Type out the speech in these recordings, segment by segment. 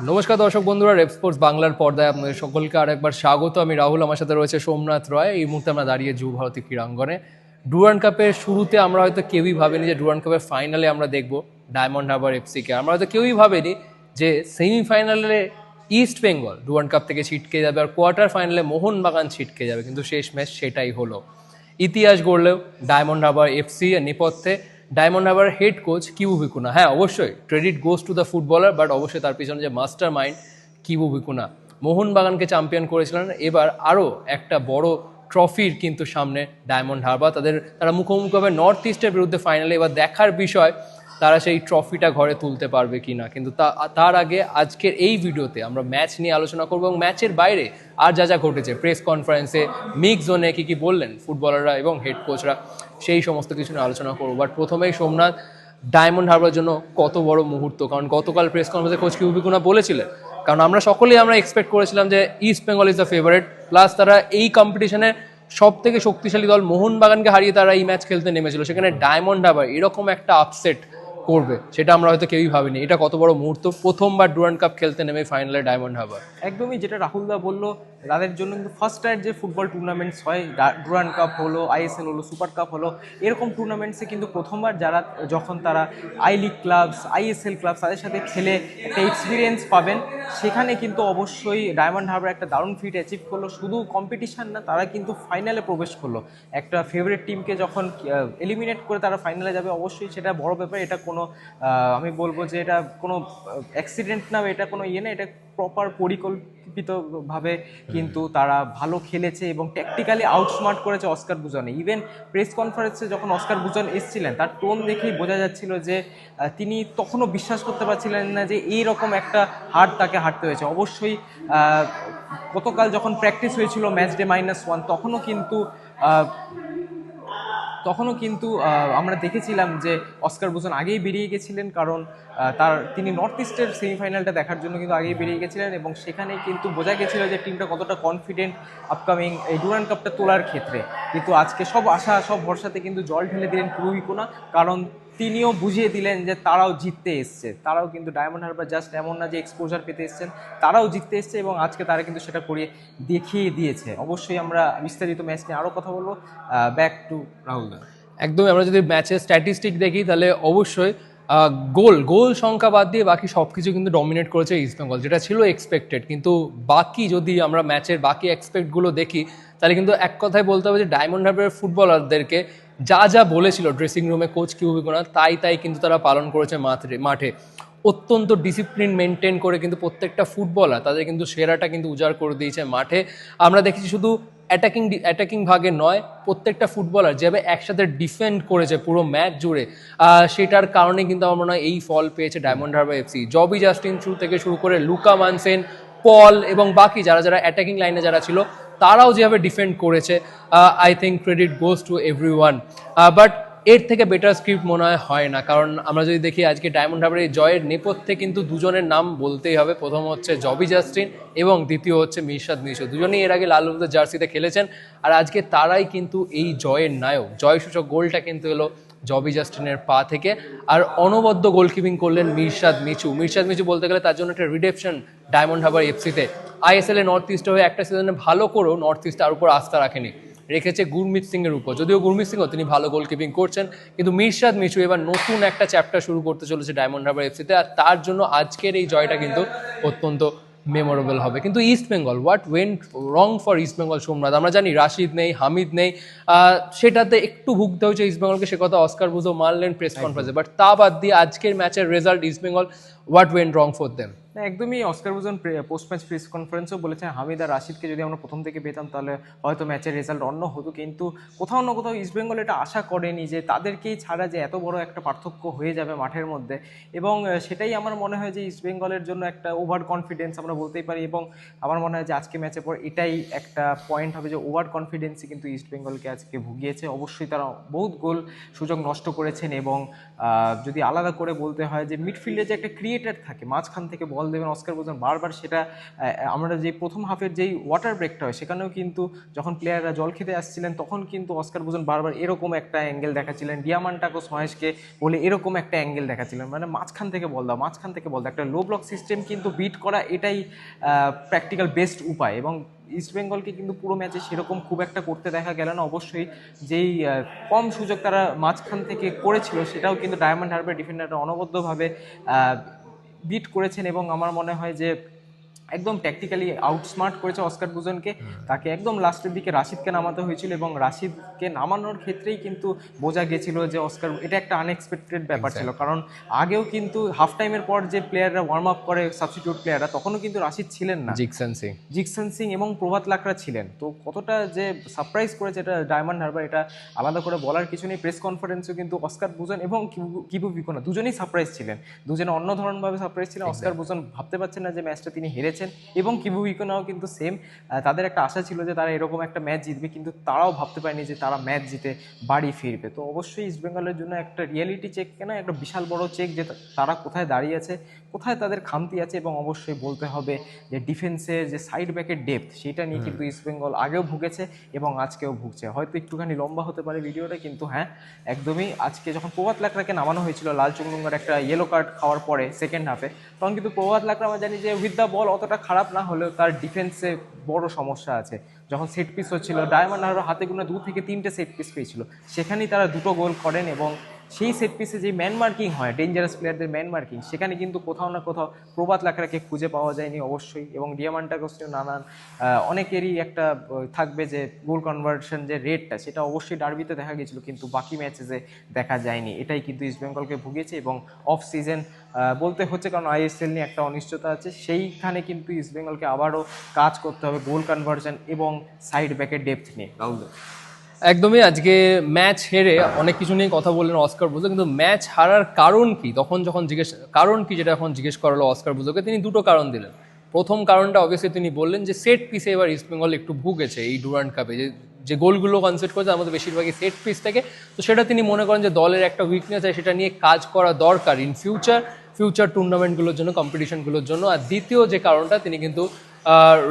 নমস্কার দর্শক বন্ধুরা রেপ স্পোর্টস বাংলার পর্দায় আপনাদের সকলকে আর একবার স্বাগত। আমি রাহুল, আমার সাথে রয়েছে সোমনাথ রয়। এই মুহূর্তে আমরা দাঁড়িয়ে যুব ভারতী ক্রীড়াঙ্গনে। ডুরান কাপের শুরুতে আমরা হয়তো কেউই ভাবিনি যে ডুরান কাপের ফাইনালে আমরা দেখব ডায়মন্ড হারবার এফসিকে আমরা হয়তো কেউই ভাবেনি যে সেমিফাইনালে ইস্ট বেঙ্গল ডুরান কাপ থেকে ছিটকে যাবে আর কোয়ার্টার ফাইনালে মোহনবাগান ছিটকে যাবে। কিন্তু শেষ ম্যাচ সেটাই হলো। ইতিহাস গড়লেও ডায়মন্ড হারবার এফসি নেপথ্যে diamond harbour head coach Kibu Vicuna হ্যাঁ অবশ্যই। Credit goes to the footballer but অবশ্যই তার পিছনে যে মাস্টার মাইন্ড কিউ ভিকুনা মোহনবাগানকে চ্যাম্পিয়ন করেছিলেন। এবার আরও একটা বড় ট্রফির কিন্তু সামনে ডায়মন্ড হারবার। তাদের, তারা মুখোমুখি হবে নর্থ ইস্টের বিরুদ্ধে ফাইনালে এবার দেখার বিষয় তারা সেই ট্রফিটা ঘরে তুলতে পারবে কি না কিন্তু তার আগে আজকের এই ভিডিওতে আমরা ম্যাচ নিয়ে আলোচনা করব এবং ম্যাচের বাইরে আর যা যা ঘটেছে প্রেস কনফারেন্সে মিক জোনে কী কী বললেন ফুটবলাররা এবং হেড কোচরা সেই সমস্ত কিছু নিয়ে আলোচনা করব। বাট প্রথমেই সোমনাথ ডায়মন্ড হারবার জন্য কত বড় মুহূর্ত? কারণ গতকাল প্রেস কনফারেন্সে কোচ কিউবিকুনা বলেছিলেন। কারণ আমরা সকলেই আমরা এক্সপেক্ট করেছিলাম যে East Bengal is the favourite plus তারা এই কম্পিটিশনে সব থেকে শক্তিশালী দল মোহনবাগানকে হারিয়ে তারা এই ম্যাচ খেলতে নেমেছিল। সেখানে ডায়মন্ড হারবার এরকম একটা আপসেট করবে, সেটা আমরা হয়তো কেউই ভাবিনি। এটা কত বড় মুহূর্ত? প্রথমবার ডুরান্ড কাপ খেলতে নেমে ফাইনালে ডায়মন্ড হাবার। একদমই যেটা রাহুল দা বলল তাদের জন্য কিন্তু ফার্স্ট টাইম যে ফুটবল টুর্নামেন্টস হয় ডুরান কাপ হলো আইএসএল হলো, সুপার কাপ হলো, এরকম টুর্নামেন্টসে কিন্তু প্রথমবার যারা, যখন তারা I league clubs ISL clubs তাদের সাথে খেলে একটা এক্সপিরিয়েন্স পাবেন। সেখানে কিন্তু অবশ্যই ডায়মন্ড হারবার একটা দারুণ ফিট অ্যাচিভ করল। শুধু কম্পিটিশন না, তারা কিন্তু ফাইনালে প্রবেশ করল। একটা ফেভারিট টিমকে যখন এলিমিনেট করে তারা ফাইনালে যাবে, অবশ্যই সেটা বড় ব্যাপার। এটা কোনো আমি বলব যে এটা কোনো অ্যাক্সিডেন্ট না এটা কোনো ইয়ে না, এটা প্রপার পরিকল্পিতভাবে কিন্তু তারা ভালো খেলেছে এবং ট্যাকটিক্যালি আউটস্মার্ট করেছে অস্কার বুজনে ইভেন প্রেস কনফারেন্সে যখন অস্কার বুজন এসেছিলেন, তার টোন দেখেই বোঝা যাচ্ছিল যে তিনি তখনও বিশ্বাস করতে পারছিলেন না যে এই রকম একটা হার তাকে হারতে হয়েছে। অবশ্যই গতকাল যখন প্র্যাকটিস হয়েছিল ম্যাচ ডে মাইনাস ওয়ান তখনও কিন্তু তখনও কিন্তু আমরা দেখেছিলাম যে অস্কার বোসন আগেই বেরিয়ে গেছিলেন কারণ তার, তিনি নর্থ ইস্টের সেমিফাইনালটা দেখার জন্য কিন্তু আগেই বেরিয়ে গেছিলেন এবং সেখানে কিন্তু বোঝা গেছিল যে টিমটা কতটা কনফিডেন্ট আপকামিং এই ডুরান কাপটা তোলার ক্ষেত্রে। কিন্তু আজকে সব আশা, সব ভরসাতে কিন্তু জল ঢেলে দিলেন কুরুইকোনা কারণ তিনিও বুঝিয়ে দিলেন যে তারাও জিততে এসছে। তারাও কিন্তু ডায়মন্ড হারবার জাস্ট এমন না যে এক্সপোজার পেতে এসছেন, তারাও জিততে এসছে এবং আজকে তারা কিন্তু সেটা করিয়ে দেখিয়ে দিয়েছে। অবশ্যই আমরা বিস্তারিত ম্যাচ নিয়ে আরও কথা বলব। ব্যাক টু রাহুল দা একদমই, আমরা যদি ম্যাচের স্ট্যাটিস্টিক দেখি, তাহলে অবশ্যই গোল গোল সংখ্যা বাদ দিয়ে বাকি সব কিছু কিন্তু ডমিনেট করেছে ইস্ট বেঙ্গল যেটা ছিল এক্সপেক্টেড কিন্তু বাকি যদি আমরা ম্যাচের বাকি এক্সপেক্টগুলো দেখি, তাহলে কিন্তু এক কথায় বলতে হবে যে ডায়মন্ড হারবারের ফুটবলারদেরকে যা যা বলেছিল ড্রেসিং রুমে কোচ কিউবিকোনা তাই তাই কিন্তু তারা পালন করেছে মাঠে মাঠে। অত্যন্ত ডিসিপ্লিন মেনটেন করে কিন্তু প্রত্যেকটা ফুটবলার তাদের কিন্তু সেরাটা কিন্তু উজাড় করে দিয়েছে মাঠে। আমরা দেখেছি শুধু অ্যাটাকিং অ্যাটাকিং ভাগে নয়, প্রত্যেকটা ফুটবলার যেভাবে একসাথে ডিফেন্ড করেছে পুরো ম্যাচ জুড়ে সেটার কারণে কিন্তু আমার মনে হয় এই ফল পেয়েছে ডায়মন্ড হারবার এফসি জবি জাস্টিন শুরু থেকে শুরু করে লুকা মানসেন পল এবং বাকি যারা যারা অ্যাটাকিং লাইনে যারা ছিল তারাও যেভাবে ডিফেন্ড করেছে I think credit goes to everyone but এর থেকে বেটার স্ক্রিপ্ট মনে হয় হয় না, কারণ আমরা যদি দেখি আজকে ডায়মন্ড হারবারের এই জয়ের নেপথ্যে কিন্তু দুজনের নাম বলতেই হবে। প্রথম হচ্ছে জবি জাস্টিন এবং দ্বিতীয় হচ্ছে মিরশাদ মিশো দুজনেই এর আগে লাল জার্সিতে খেলেছেন, আর আজকে তারাই কিন্তু এই জয়ের নায়ক। জয়সূচক গোলটা কিন্তু এলো জবি জাস্টিনের পা থেকে। আর অনবদ্য গোলকিপিং করলেন মিরশাদ মিচু। মিরশাদ মিচু বলতে গেলে তার জন্য একটা রিডেপশন ডায়মন্ড হাবার এফসিতে। আইএসএল এ নর্থ ইস্ট হয়ে একটা সিজনে ভালো করেও নর্থ ইস্ট তার উপর আস্থা রাখেনি। রেখেছে গুরমিত সিং এর উপর। যদিও গুরমিত সিংও তিনি ভালো গোলকিপিং করছেন, কিন্তু মিরশাদ মিচু এবার নতুন একটা চ্যাপ্টার শুরু করতে চলেছে ডায়মন্ড হারবার এফসিতে। আর তার জন্য আজকের এই জয়টা কিন্তু অত্যন্ত মেমোরেবল হবে। কিন্তু East Bengal what went wrong for East Bengal Somnath? আমরা জানি রাশিদ নেই হামিদ নেই সেটাতে একটু ভুগতে হয়েছে ইস্ট বেঙ্গলকে সে কথা অস্কার বুঝো মারলেন প্রেস কনফারেন্সে বাট তা বাদ দিয়ে আজকের ম্যাচের result East Bengal what went wrong for them না, একদমই অস্কার বুজন পোস্ট ম্যাচ প্রেস কনফারেন্সও বলেছেন হামিদ আর রাশিদকে যদি আমরা প্রথম থেকে পেতাম তাহলে হয়তো ম্যাচের রেজাল্ট অন্য হতো। কিন্তু কোথাও না কোথাও ইস্টবেঙ্গল এটা আশা করেনি যে তাদেরকেই ছাড়া যে এত বড় একটা পার্থক্য হয়ে যাবে মাঠের মধ্যে। এবং সেটাই আমার মনে হয় যে ইস্টবেঙ্গলের জন্য একটা ওভার কনফিডেন্স আমরা বলতেই পারি। এবং আমার মনে হয় যে আজকে ম্যাচের পর এটাই একটা পয়েন্ট হবে যে ওভার কনফিডেন্সই কিন্তু ইস্টবেঙ্গলকে আজকে ভুগিয়েছে। অবশ্যই তারা বহুত গোল সুযোগ নষ্ট করেছেন এবং যদি আলাদা করে বলতে হয় যে মিডফিল্ডে যে একটা ক্রিয়েটার থাকে মাঝখান থেকে বল ফল দেবেন, অস্কার বুঝেন বারবার সেটা আমরা যে প্রথম হাফের যেই ওয়াটার ব্রেকটা হয়, সেখানেও কিন্তু যখন প্লেয়াররা জল খেতে আসছিলেন, তখন কিন্তু অস্কার বুঝেন বারবার এরকম একটা অ্যাঙ্গেল দেখাচ্ছিলেন। ডিয়ামান্টাকো মহেশকে বলে এরকম একটা অ্যাঙ্গেল দেখাচ্ছিলেন। মানে মাঝখান থেকে বল দাও, মাঝখান থেকে বল দাও। একটা লো ব্লক সিস্টেম কিন্তু বিট করা এটাই প্র্যাকটিক্যাল বেস্ট উপায় এবং ইস্ট বেঙ্গলকে কিন্তু পুরো ম্যাচে সেরকম খুব একটা করতে দেখা গেল না। অবশ্যই যেই কম সুযোগ তারা মাঝখান থেকে করেছিল, সেটাও কিন্তু ডায়মন্ড হারবার ডিফেন্ডাররা অনবদ্যভাবে বিট করেছেন এবং আমার মনে হয় যে একদম ট্যাকটিক্যালি আউটস্মার্ট করেছে অস্কার বুজনকে। তাকে একদম লাস্টের দিকে রাশিদকে নামাতে হয়েছিল এবং রাশিদকে নামানোর ক্ষেত্রেই কিন্তু বোঝা গেছিল যে অস্কার এটা একটা আনএক্সপেক্টেড ব্যাপার ছিল। কারণ আগেও কিন্তু হাফ টাইমের পর যে প্লেয়াররা ওয়ার্ম আপ করে সাবস্টিটিউট প্লেয়াররা তখনও কিন্তু রাশিদ ছিলেন না। জিকসন সিং জিকসন সিং এবং প্রভাত লাকড়া ছিলেন। তো কতটা যে সারপ্রাইজ করেছে এটা ডায়মন্ড হারবার এটা আলাদা করে বলার কিছু নেই। প্রেস কনফারেন্সেও কিন্তু অস্কার বুজন এবং কিবু- বিকোনা দুজনেই সারপ্রাইজ ছিলেন। দুজনে অন্য ধরনভাবে সারপ্রাইজ ছিলেন। অস্কার বুজন ভাবতে পারছেন না যে ম্যাচটা তিনি হেরেছেন এবং কিবু বিকোনাও কিন্তু সেম তাদের একটা আশা ছিল যে তারা এরকম একটা ম্যাচ জিতবে কিন্তু তারাও ভাবতে পারেনি যে তারা ম্যাচ জিতে বাড়ি ফিরবে। তো অবশ্যই ইস্টবেঙ্গলের জন্য একটা রিয়েলিটি চেক কেনা একটা বিশাল বড় চেক যে তারা কোথায় দাঁড়িয়ে আছে কোথায় তাদের খামতি আছে এবং অবশ্যই বলতে হবে যে ডিফেন্সের যে সাইড ব্যাকের ডেপথ সেটা নিয়ে কিন্তু ইস্টবেঙ্গল আগেও ভুগেছে এবং আজকেও ভুগছে। হয়তো একটুখানি লম্বা হতে পারে ভিডিওটা কিন্তু হ্যাঁ একদমই আজকে যখন প্রভাত লাকড়াকে নামানো হয়েছিল লাল চুংডুঙ্গার একটা ইয়েলো কার্ড খাওয়ার পরে সেকেন্ড হাফে তখন কিন্তু প্রভাত লাকড়া আমরা জানি যে উইথ দ্য বল অতটা খারাপ না হলেও তার ডিফেন্সে বড় সমস্যা আছে। যখন সেট পিস হচ্ছিল ডায়মন্ড হাতে গুনে দু থেকে তিনটে সেট পিস পেয়েছিল। সেখানেই তারা দুটো গোল করেন এবং সেই সেট পিসে যে ম্যান মার্কিং হয় ডেঞ্জারাস প্লেয়ারদের ম্যান মার্কিং সেখানে কিন্তু কোথাও না কোথাও প্রভাত লাকড়াকে খুঁজে পাওয়া যায়নি অবশ্যই এবং ডিয়ামান্টা কোস্টিও নানান অনেকেরই একটা থাকবে যে গোল কনভার্সন যে রেটটা সেটা অবশ্যই ডার্বিতে দেখা গেছিল কিন্তু বাকি ম্যাচেসে দেখা যায়নি এটাই কিন্তু ইস্টবেঙ্গলকে ভুগিয়েছে এবং অফ সিজন বলতে হচ্ছে কারণ আইএসএল নিয়ে একটা অনিশ্চয়তা আছে, সেইখানে কিন্তু ইস্টবেঙ্গলকে আবারও কাজ করতে হবে গোল কনভার্সন এবং সাইড ব্যাকের ডেপথ নিয়ে রাহুল। একদমই আজকে ম্যাচ হেরে অনেক কিছু নিয়ে কথা বললেন অস্কার বুজো, কিন্তু ম্যাচ হারার কারণ কি? তখন যখন জিজ্ঞেস, কারণ কি যেটা এখন জিজ্ঞেস করালো অস্কার বুজোকে, তিনি দুটো কারণ দিলেন। প্রথম কারণটা অবভিয়াসলি তিনি বললেন যে সেট পিসে এবার ইস্টবেঙ্গল একটু ভুগেছে এই ডুরান্ড কাপে যে যে গোলগুলো কনসেপ্ট করেছে, আমাদের বেশিরভাগই সেট পিস থেকে। তো সেটা তিনি মনে করেন যে, দলের একটা উইকনেস আছে, সেটা নিয়ে কাজ করা দরকার। ইন ফিউচার ফিউচার টুর্নামেন্টগুলোর জন্য কম্পিটিশনগুলোর জন্য। আর দ্বিতীয় যে কারণটা, তিনি কিন্তু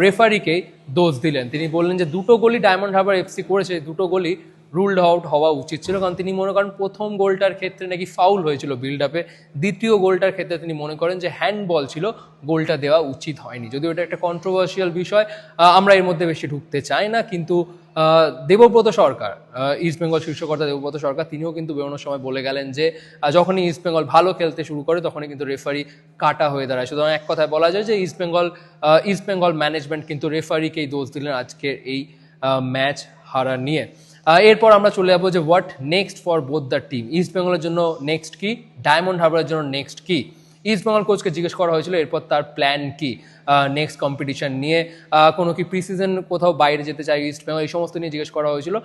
রেফারিকে দোষ দিলেন। তিনি বললেন যে, দুটো গোলই ডায়মন্ড হারবার এফসি করেছে দুটো গোলই রুলড আউট হওয়া উচিত ছিল। কারণ তিনি মনে করেন প্রথম গোলটার ক্ষেত্রে নাকি ফাউল হয়েছিল বিল্ড আপে দ্বিতীয় গোলটার ক্ষেত্রে তিনি মনে করেন যে হ্যান্ডবল ছিল, গোলটা দেওয়া উচিত হয়নি। যদিও এটা একটা কন্ট্রোভার্সিয়াল বিষয় আমরা এর মধ্যে বেশি ঢুকতে চাই না, কিন্তু দেবব্রত সরকার ইস্ট বেঙ্গল শীর্ষকর্তা দেবব্রত সরকার, তিনিও কিন্তু বেরোনোর সময় বলে গেলেন যে যখনই ইস্ট বেঙ্গল ভালো খেলতে শুরু করে, তখনই কিন্তু রেফারি কাটা হয়ে দাঁড়ায়। সুতরাং এক কথায় বলা যায় যে ইস্ট বেঙ্গল ইস্ট বেঙ্গল ম্যানেজমেন্ট কিন্তু রেফারিকেই দোষ দিলেন আজকের এই ম্যাচ হারা নিয়ে। এরপর আমরা চলে যাব যে what next for both the team East বেঙ্গলের জন্য নেক্সট কি? ডায়মন্ড হারবারের জন্য নেক্সট কি? ইস্ট বেঙ্গল কোচকে জিজ্ঞেস করা হয়েছিল, এরপর তার প্ল্যান কি? নেক্সট কম্পিটিশন নিয়ে কোনো কি প্রি সিজন কোথাও বাইরে যেতে চাই ইস্ট বেঙ্গল এই সমস্ত নিয়ে জিজ্ঞেস করা হয়েছিল।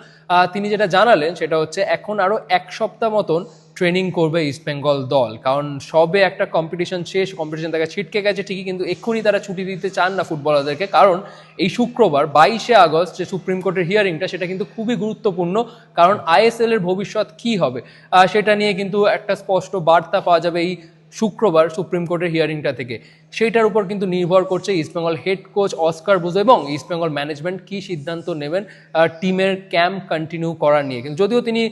তিনি যেটা জানালেন, সেটা হচ্ছে এখন আরও এক সপ্তাহ মতন ট্রেনিং করবে ইস্ট বেঙ্গল দল। কারণ সবে একটা কম্পিটিশন শেষ কম্পিটিশন তাকে ছিটকে গেছে ঠিকই, কিন্তু এক্ষুনি তারা ছুটি দিতে চান না ফুটবলারদেরকে। কারণ এই শুক্রবার বাইশে আগস্ট যে সুপ্রিম কোর্টের হিয়ারিংটা সেটা কিন্তু খুবই গুরুত্বপূর্ণ। কারণ আইএসএল এর ভবিষ্যৎ কি হবে? সেটা নিয়ে কিন্তু একটা স্পষ্ট বার্তা পাওয়া যাবে এই শুক্রবার সুপ্রিম কোর্টের হিয়ারিংটা থেকে। সেইটার উপর কিন্তু নির্ভর করছে ইস্টবেঙ্গল হেড কোচ অস্কার বুজো এবং ইস্টবেঙ্গল ম্যানেজমেন্ট কি সিদ্ধান্ত নেবেন টিমের ক্যাম্প কন্টিনিউ করার নিয়ে। কিন্তু যদিও তিনি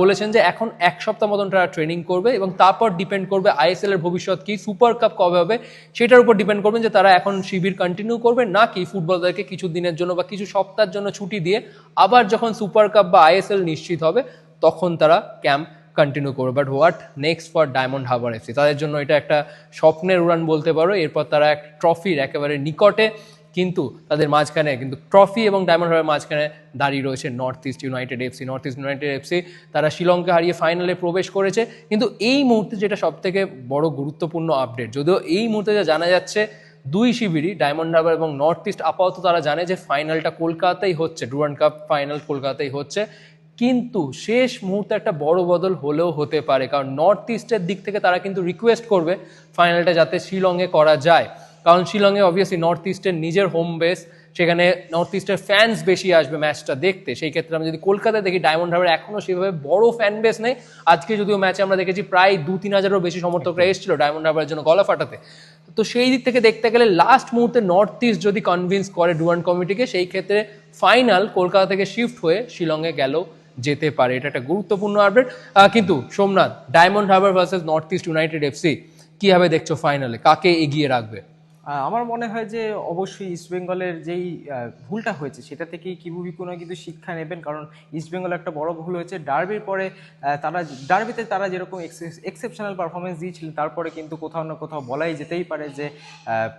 বলেছেন যে এখন এক সপ্তাহ মতন তারা ট্রেনিং করবে এবং তারপর ডিপেন্ড করবে আইএসএল এর ভবিষ্যৎ কি সুপার কাপ কবে হবে, সেটার উপর ডিপেন্ড করবেন যে তারা এখন শিবির কন্টিনিউ করবে নাকি ফুটবলারদেরকে কিছু দিনের জন্য বা কিছু সপ্তাহের জন্য ছুটি দিয়ে আবার যখন সুপার কাপ বা আইএসএল নিশ্চিত হবে, তখন তারা ক্যাম্প কন্টিনিউ করবে। But what next for Diamond Harbour FC তাদের জন্য এটা একটা স্বপ্নের উড়ান বলতে পারো। এরপর তারা এক ট্রফির একেবারে নিকটে, কিন্তু তাদের মাঝখানে, কিন্তু ট্রফি এবং ডায়মন্ড হারবার মাঝখানে দাঁড়িয়ে রয়েছে North East United FC North East United FC তারা শ্রীলঙ্কা হারিয়ে ফাইনালে প্রবেশ করেছে। কিন্তু এই মুহূর্তে যেটা সব থেকে বড় গুরুত্বপূর্ণ আপডেট যদিও এই মুহূর্তে যা জানা যাচ্ছে, দুই শিবিরই ডায়মন্ড হারবার এবং নর্থ ইস্ট আপাতত তারা জানে যে ফাইনালটা কলকাতাতেই হচ্ছে ডুরান্ড কাপ ফাইনাল কলকাতাতেই হচ্ছে। কিন্তু শেষ মুহূর্তে একটা বড় বদল হলেও হতে পারে কারণ নর্থ ইস্টের দিক থেকে তারা কিন্তু রিকোয়েস্ট করবে ফাইনালটা যাতে শিলংয়ে করা যায়। কারণ শিলংয়ে অবভিয়াসলি নর্থ ইস্টের নিজের হোম বেস সেখানে নর্থ ইস্টের ফ্যান্স বেশি আসবে ম্যাচটা দেখতে। সেই ক্ষেত্রে আমরা যদি কলকাতায় দেখি ডায়মন্ড হারবার এখনও সেভাবে বড় ফ্যান বেস নেই। আজকে যদিও ম্যাচে আমরা দেখেছি প্রায় দু তিন হাজারেরও বেশি সমর্থকরা এসেছিল ডায়মন্ড হারবারের জন্য গলা ফাটাতে। তো সেই দিক থেকে দেখতে গেলে লাস্ট মুহূর্তে নর্থ ইস্ট যদি কনভিন্স করে ডুয়ান কমিটিকে সেই ক্ষেত্রে ফাইনাল কলকাতা থেকে শিফট হয়ে শিলংয়ে গেল যেতে পারে। এটা একটা গুরুত্বপূর্ণ আপডেট কিন্তু Somnath Diamond Harbour versus North East United FC কীভাবে দেখছ ফাইনালে কাকে এগিয়ে রাখবে? আমার মনে হয় যে অবশ্যই ইস্টবেঙ্গলের যেই ভুলটা হয়েছে, সেটা থেকেই বিকুনা কিন্তু শিক্ষা নেবেন। কারণ ইস্টবেঙ্গল একটা বড় ভুল হয়েছে। ডার্বির পরে তারা ডার্বিতে তারা যেরকম এক্সেপশনাল পারফরমেন্স দিয়েছিলেন, তারপরে কিন্তু কোথাও না কোথাও বলাই যেতেই পারে যে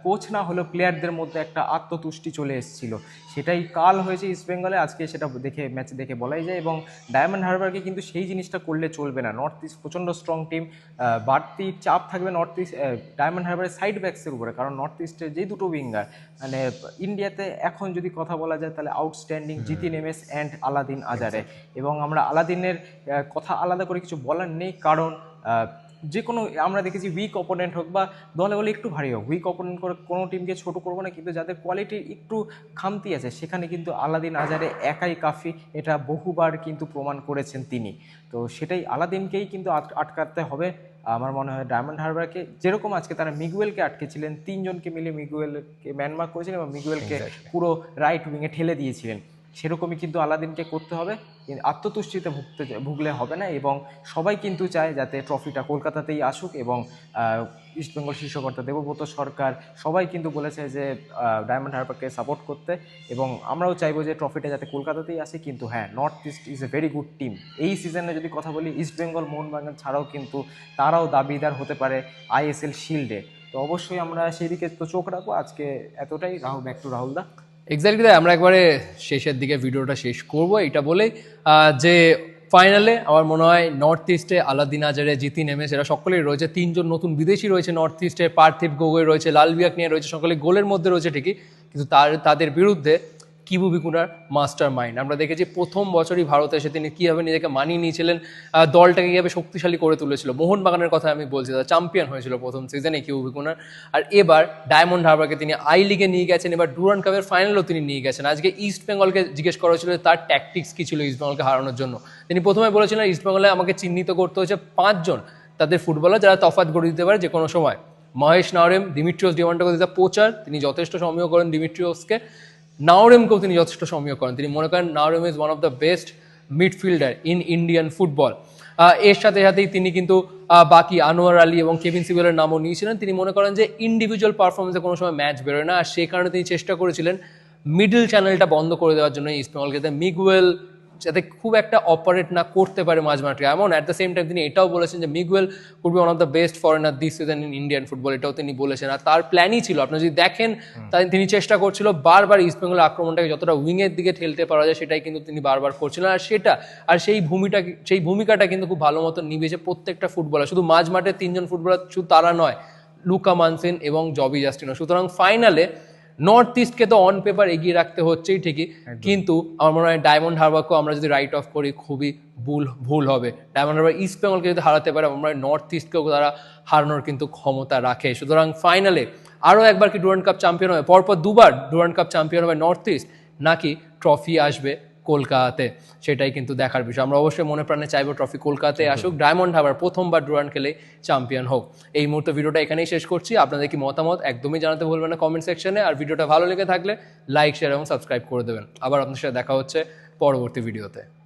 কোচ না হলেও প্লেয়ারদের মধ্যে একটা আত্মতুষ্টি চলে এসেছিল। সেটাই কাল হয়েছে ইস্টবেঙ্গলে আজকে সেটা দেখে ম্যাচ দেখে বলাই যায়। এবং ডায়মন্ড হারবারকে কিন্তু সেই জিনিসটা করলে চলবে না। নর্থ ইস্ট প্রচণ্ড স্ট্রং টিম বাড়তি চাপ থাকবে নর্থ ইস্ট ডায়মন্ড হারবারের সাইড ব্যাক্সের উপরে। কারণ নর্থ ইস্টের যেই দুটো উইঙ্গার মানে ইন্ডিয়াতে এখন যদি কথা বলা যায় তাহলে outstanding Jithin MS and Alaaeddine Ajaraie এবং আমরা আলাদিনের কথা আলাদা করে কিছু বলার নেই কারণ যে কোনো আমরা দেখেছি উইক অপোনেন্ট হোক বা দলে বলে একটু ভারী হোক উইক অপোনেন্ট করে কোনো টিমকে ছোট করব না কিন্তু যাদের কোয়ালিটির একটু খামতি আছে সেখানে কিন্তু আলাদিন আজারে একাই কাফি এটা বহুবার কিন্তু প্রমাণ করেছেন তিনি। তো সেটাই আলাদিনকেই কিন্তু আট- আটকাতে হবে। আমার মনে হয় ডায়মন্ড হারবারকে যেরকম আজকে তারা মিগুয়েলকে আটকেছিলেন তিনজনকে মিলে মিগুয়েলকে ম্যানমার্ক করেছিলেন এবং মিগুয়েলকে পুরো রাইট উইংয়ে ঠেলে দিয়েছিলেন। সেরকমই কিন্তু আলাদিনকে করতে হবে। আত্মতুষ্টিতে ভুগতে ভুগলে হবে না এবং সবাই কিন্তু চায় যাতে ট্রফিটা কলকাতাতেই আসুক এবং ইস্টবেঙ্গল শীর্ষকর্তা দেবব্রত সরকার সবাই কিন্তু বলেছে যে ডায়মন্ড হারবারকে সাপোর্ট করতে এবং আমরাও চাইব যে ট্রফিটা যাতে কলকাতাতেই আসে। কিন্তু হ্যাঁ North East is a very good team এই সিজনে যদি কথা বলি ইস্টবেঙ্গল মোহনবাগান ছাড়াও কিন্তু তারাও দাবিদার হতে পারে আইএসএল শিল্ডে তো অবশ্যই আমরা সেই দিকে তো চোখ রাখব। আজকে এতটাই। Rahul back to Rahul da. Exactly তাই, আমরা একবারে শেষের দিকে ভিডিওটা শেষ করব। এটা বলে যে ফাইনালে আমার মনে হয় নর্থ ইস্টে আলাদিন আজারে জিতি নেমে এরা সকলেই রয়েছে। তিনজন নতুন বিদেশি রয়েছে নর্থ ইস্টে পার্থিব গগৈ রয়েছে, লাল বিয়াক নিয়ে রয়েছে, সকলে গোলের মধ্যে রয়েছে ঠিকই। কিন্তু তার, তাদের বিরুদ্ধে কিবু বিকুনার মাস্টার মাইন্ড আমরা দেখেছি প্রথম বছরই ভারতে এসে তিনি কীভাবে নিজেকে মানিয়ে নিয়েছিলেন দলটাকে কীভাবে শক্তিশালী করে তুলেছিল। মোহনবাগানের কথা আমি বলছি, তারা চ্যাম্পিয়ন হয়েছিল প্রথম সিজনে কিবু বিকুনার আর এবার ডায়মন্ড হারবারকে তিনি আই লিগে নিয়ে গেছেন, এবার ডুরান কাপের ফাইনালও তিনি নিয়ে গেছেন। আজকে ইস্ট বেঙ্গলকে জিজ্ঞেস করা হয়েছিল তার ট্যাকটিক্স কী ছিল ইস্ট বেঙ্গলকে হারানোর জন্য। তিনি প্রথমে বলেছিলেন ইস্ট বেঙ্গলে আমাকে চিহ্নিত করতে হয়েছে পাঁচজন। তাদের ফুটবলার যারা তফাৎ গড়ে দিতে পারে যে কোনো সময়। মহেশ নাওরেম দিমিট্রিওস ডিমান্ডাকে দিতে পোচার, তিনি যথেষ্ট সমীহ করেন দিমিট্রিওসকে নাওরেমকেও তিনি যথেষ্ট সমীহ করেন তিনি মনে করেন Naorem is one of the best midfielder in Indian football এর সাথে সাথেই তিনি কিন্তু বাকি আনোয়ার আলী এবং কেভিন সিবেলের নামও নিয়েছিলেন। তিনি মনে করেন যে ইন্ডিভিজুয়াল পারফরমেন্সে কোনো সময় ম্যাচ বেরোয় না। আর সেই কারণে তিনি চেষ্টা করেছিলেন মিডল চ্যানেলটা বন্ধ করে দেওয়ার জন্য ইস্টবেঙ্গলকে মিগুয়েল যাতে খুব একটা অপারেট না করতে পারে মাঝ মাঠে এমন অ্যাট দ্য সেম টাইম তিনি এটাও বলেছেন যে Miguel could be one of the best foreigner this season in Indian football এটাও তিনি বলেছেন। আর তার প্ল্যানই ছিল আপনারা যদি দেখেন তাই তিনি চেষ্টা করছিল বারবার ইস্ট বেঙ্গল আক্রমণটাকে যতটা উইংয়ের দিকে ঠেলতে পারা যায় সেটাই কিন্তু তিনি বারবার করছিলেন। আর সেটা আর সেই ভূমিটা সেই ভূমিকাটা কিন্তু খুব ভালো মতো নিবেছে প্রত্যেকটা ফুটবলার শুধু মাঝ মাঠে তিনজন ফুটবলার শুধু তারা নয় লুকা মানসিন এবং জবি জাস্টিনো সুতরাং ফাইনালে নর্থ ইস্টকে তো অন পেপার এগিয়ে রাখতে হচ্ছেই ঠিকই কিন্তু আমার মনে হয় ডায়মন্ড হারবারকেও আমরা যদি রাইট অফ করি খুবই ভুল ভুল হবে। ডায়মন্ড হারবার ইস্ট বেঙ্গলকে যদি হারাতে পারে আমার মনে হয় নর্থ ইস্টকেও তারা হারানোর কিন্তু ক্ষমতা রাখে। সুতরাং ফাইনালে আরও একবার কি ডুরান্ড কাপ চ্যাম্পিয়ন হবে? পরপর দুবার ডুরান্ড কাপ চ্যাম্পিয়ন হবে নর্থ ইস্ট নাকি ট্রফি আসবে? কলকাতাতে সেটাই কিন্তু দেখার বিষয়। আমরা অবশ্যই মনে প্রাণে চাইব ট্রফি কলকাতাতে আসুক। ডায়মন্ড হাবার প্রথমবার ডুরান খেলে চ্যাম্পিয়ন হোক। এই মুহূর্তে ভিডিওটা এখানেই শেষ করছি। আপনাদের কি মতামত একদমই জানাতে ভুলবেন না কমেন্ট সেকশনে আর ভিডিওটা ভালো লেগে থাকলে লাইক শেয়ার এবং সাবস্ক্রাইব করে দেবেন। আবার আপনার সাথে দেখা হচ্ছে পরবর্তী ভিডিওতে